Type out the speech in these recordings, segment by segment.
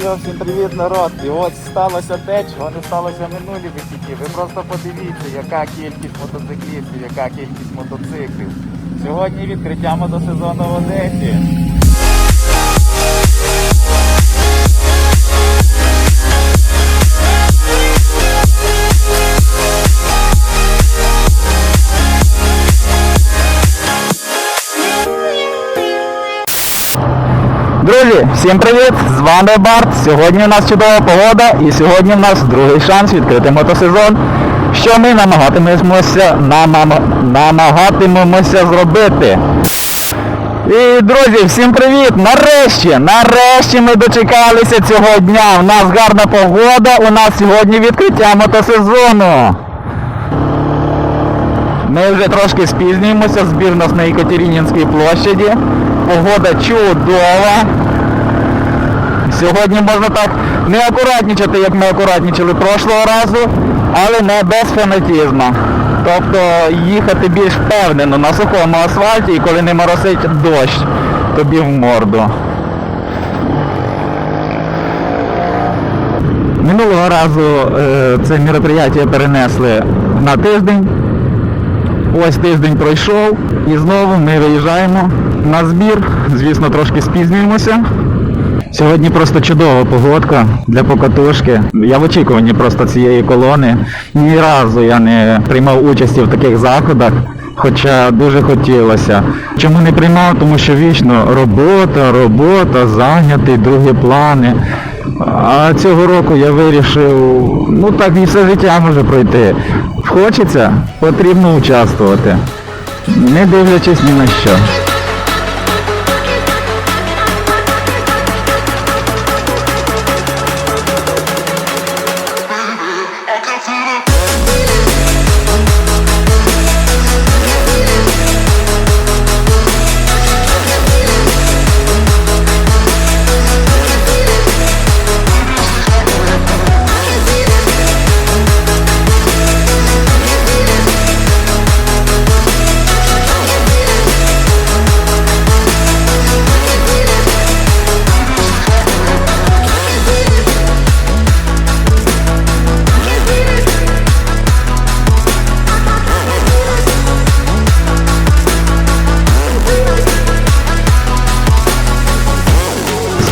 що, всім привіт, народ. І от сталося те, чого не сталося минулі вихідні. Ви просто подивіться, яка кількість мотоциклістів, яка кількість мотоциклів. Сьогодні відкриття мотосезону в Одесі. Друзі, всім привіт! З вами Барт. Сьогодні у нас чудова погода і сьогодні у нас другий шанс відкрити мотосезон. Що ми намагатимемося, намагатимемося зробити. І друзі, всім привіт! Нарешті, нарешті ми дочекалися цього дня. У нас гарна погода, у нас сьогодні відкриття мотосезону. Ми вже трошки спізнюємося, збір нас на Екатеринінській площаді. Погода чудова. Сьогодні можна так не акуратничати, як ми акуратничали прошлого разу, але не без фанатізму. Тобто їхати більш впевнено на сухому асфальті і коли не моросить дощ тобі в морду. Минулого разу е, це мероприятие перенесли на тиждень. Ось тиждень пройшов і знову ми виїжджаємо на збір. Звісно, трошки спізнюємося. Сьогодні просто чудова погодка для покатушки. Я в очікуванні просто цієї колони. Ні разу я не приймав участі в таких заходах, хоча дуже хотілося. Чому не приймав? Тому що вічно робота, робота, зайнятий, другі плани. А цього року я вирішив, ну так і все життя може пройти. Хочеться, потрібно участвувати, не дивлячись ні на що.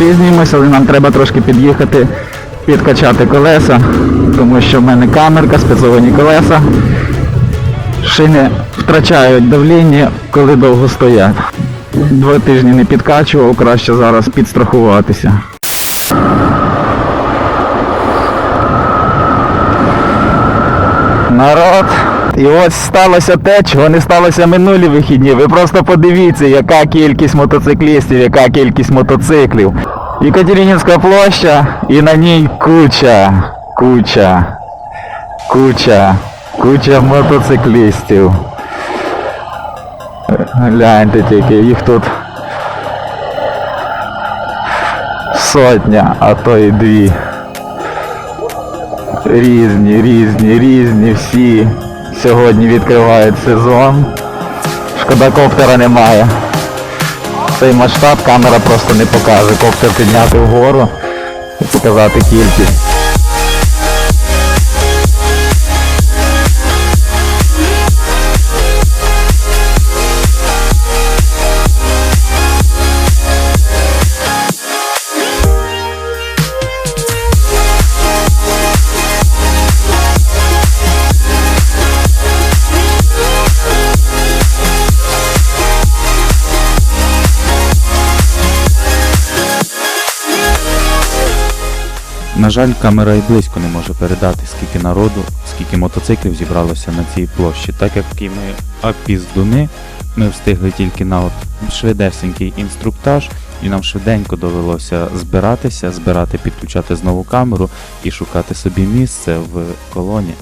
Спізнюємося, але нам треба трошки під'їхати, підкачати колеса, тому що в мене камерка, спецовані колеса. Шини втрачають давління, коли довго стоять. Два тижні не підкачував, краще зараз підстрахуватися. Народ. І ось сталося те, чого не сталося минулі вихідні. Ви просто подивіться, яка кількість мотоциклістів, яка кількість мотоциклів. Екатеринівська площа і на ній куча, куча, куча, куча мотоциклістів. Гляньте тільки, їх тут сотня, а то і дві. Різні, різні, різні всі. Сьогодні відкривають сезон. Шкода коптера немає. Цей масштаб камера просто не покаже. Коптер підняти вгору і показати кількість. На жаль, камера і близько не може передати, скільки народу, скільки мотоциклів зібралося на цій площі. Так як і ми апіздуни, ми встигли тільки на швидесенький інструктаж, і нам швиденько довелося збиратися, збирати, підключати знову камеру і шукати собі місце в колоні.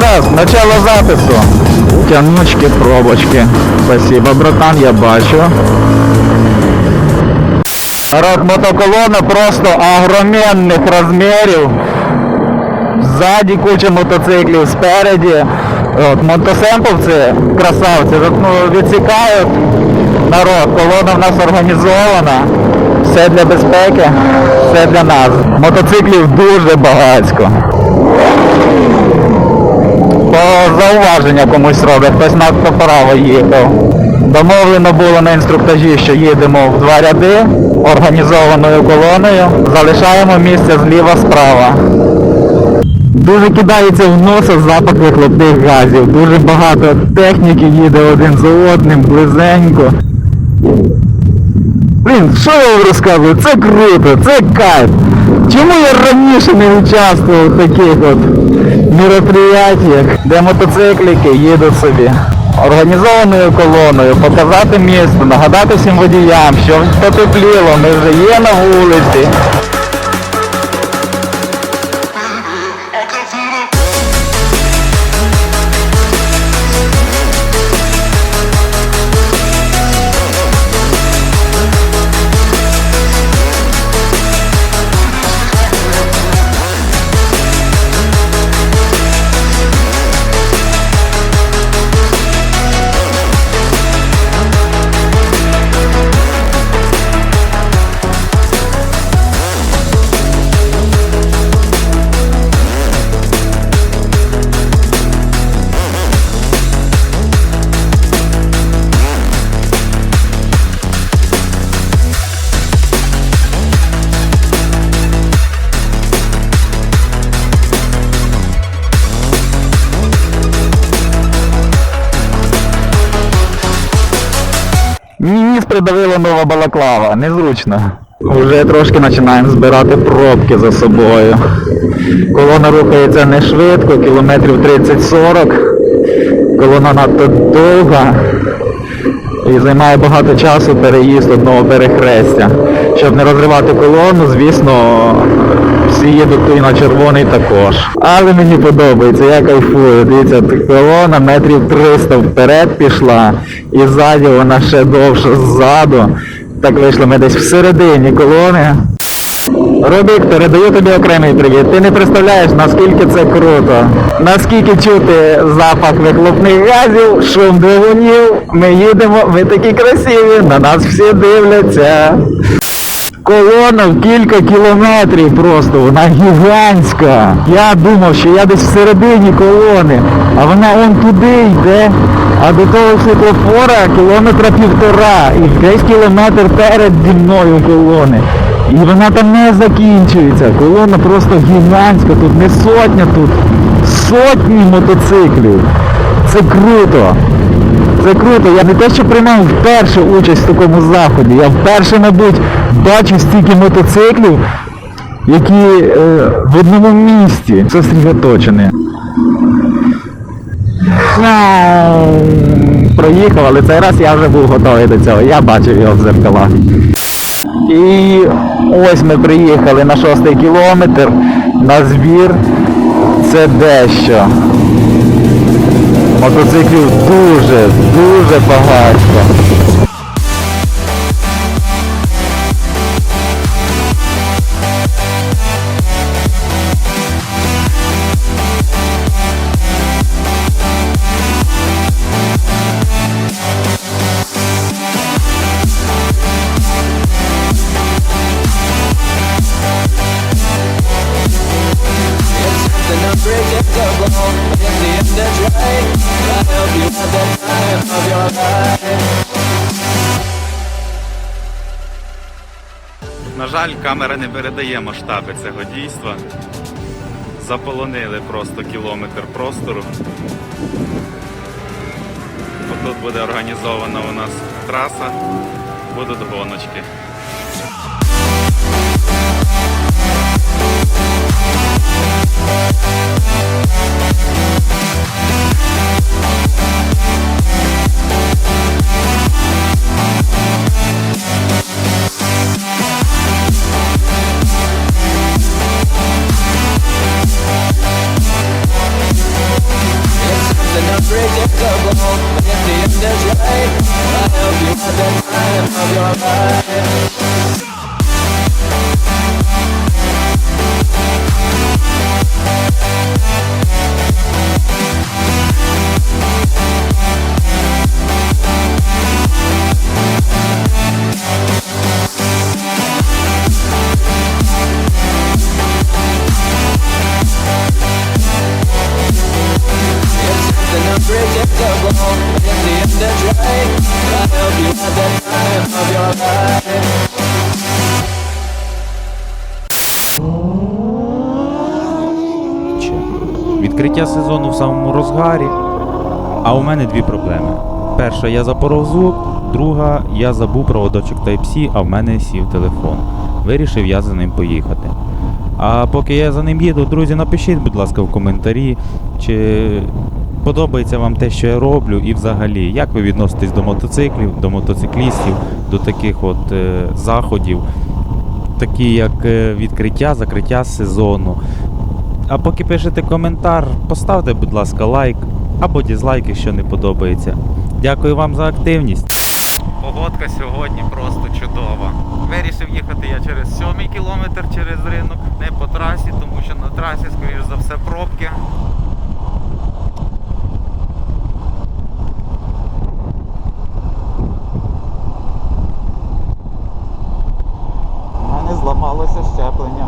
Раз, начало запису. Тянучки, пробочки. Спасибо, братан, я бачу. Народ, мотоколона просто огроменних розмірів. Ззаді куча мотоциклів, спереді. От, мотосемповці, красавці, ну, відсікають народ. Колона в нас організована. Все для безпеки, все для нас. Мотоциклів дуже багатько. По зауваження комусь робить, хтось надто право їхав. Домовлено було на інструктажі, що їдемо в два ряди організованою колоною. Залишаємо місце зліва-справа. Дуже кидається в носа запах вихлопних газів. Дуже багато техніки їде один за одним, близенько. Блін, що я вам розказую? Це круто, це кайф. Чому я раніше не участвував в таких от мероприятиях, де мотоциклики їдуть собі організованою колоною, показати місто, нагадати всім водіям, що потепліло, ми вже є на вулиці. Ніс придавила нова балаклава, незручно. Вже трошки починаємо збирати пробки за собою. Колона рухається не швидко, кілометрів 30-40. Колона надто довга і займає багато часу переїзд одного перехрестя. Щоб не розривати колону, звісно, всі їдуть і на червоний також. Але мені подобається, я кайфую. Дивіться, колона метрів 300 вперед пішла, і ззаді вона ще довше ззаду. Так вийшло ми десь всередині колони. Робік, передаю тобі окремий привіт. Ти не представляєш, наскільки це круто. Наскільки чути запах вихлопних газів, шум двигунів. Ми їдемо, ми такі красиві, на нас всі дивляться. Колона в кілька кілометрів просто, вона гігантська. Я думав, що я десь всередині колони, а вона он туди йде. А до того світлофора кілометра півтора. І десь кілометр переді мною колони. І вона там не закінчується. Колона просто гігантська, тут не сотня, тут сотні мотоциклів. Це круто. Це круто. Я не те, що приймав вперше участь в такому заході. Я вперше, мабуть, бачу стільки мотоциклів, які е, в одному місті зосередоточені. Проїхав, але цей раз я вже був готовий до цього. Я бачив його в зеркалах. І ось ми приїхали на шостий кілометр на збір. Це дещо. Мотоциклів дуже, дуже багатько. жаль, камера не передає масштаби цього дійства. Заполонили просто кілометр простору. Тут буде організована у нас траса, будуть гоночки. We'll. unpredictable If the end is right I hope you have the time of your life. Відкриття сезону в самому розгарі. А у мене дві проблеми. Перша, я запоров звук, друга, я забув проводочок Type-C, а в мене сів телефон. Вирішив я за ним поїхати. А поки я за ним їду, друзі, напишіть, будь ласка, в коментарі, чи подобається вам те, що я роблю, і взагалі, як ви відноситесь до мотоциклів, до мотоциклістів, до таких от е, заходів, такі як е, відкриття, закриття сезону. А поки пишете коментар, поставте, будь ласка, лайк або дізлайк, якщо не подобається. Дякую вам за активність. Погодка сьогодні просто чудова. Вирішив їхати я через сьомий кілометр через ринок, не по трасі, тому що на трасі, скоріш за все, пробки. У мене зламалося щеплення.